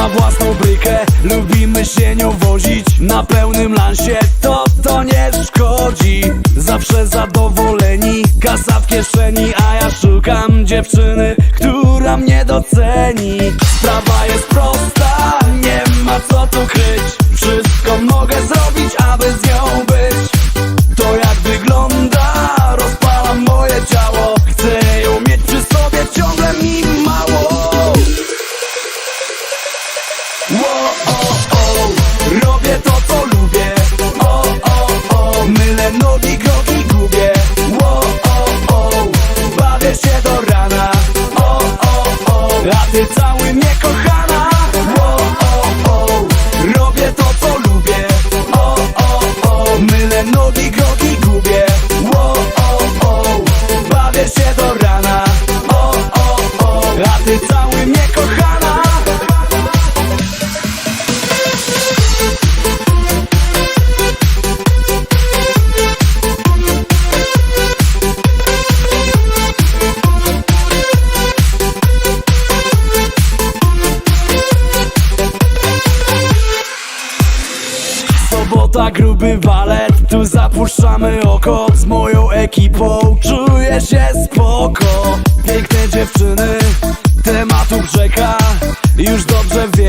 ma własną brykę. Lubimy się nią wozić Na pełnym lansie. To to nie szkodzi. Zawsze zadowoleni. Kasa w kieszeni, a ja szukam dziewczyny Która mnie doceni. Sprawa jest prosta Nie ma co tu kryć. Wszystko mogę zrobić, aby z nią robota, gruby walet. Tu zapuszczamy oko z moją ekipą. Czuję się spoko. Piękne dziewczyny, tematu rzeka. Już dobrze wiem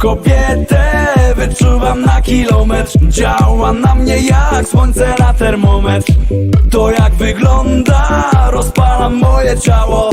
kobietę Wyczuwam na kilometr. Działa na mnie jak słońce na termometr. To jak wygląda Rozpalam moje ciało.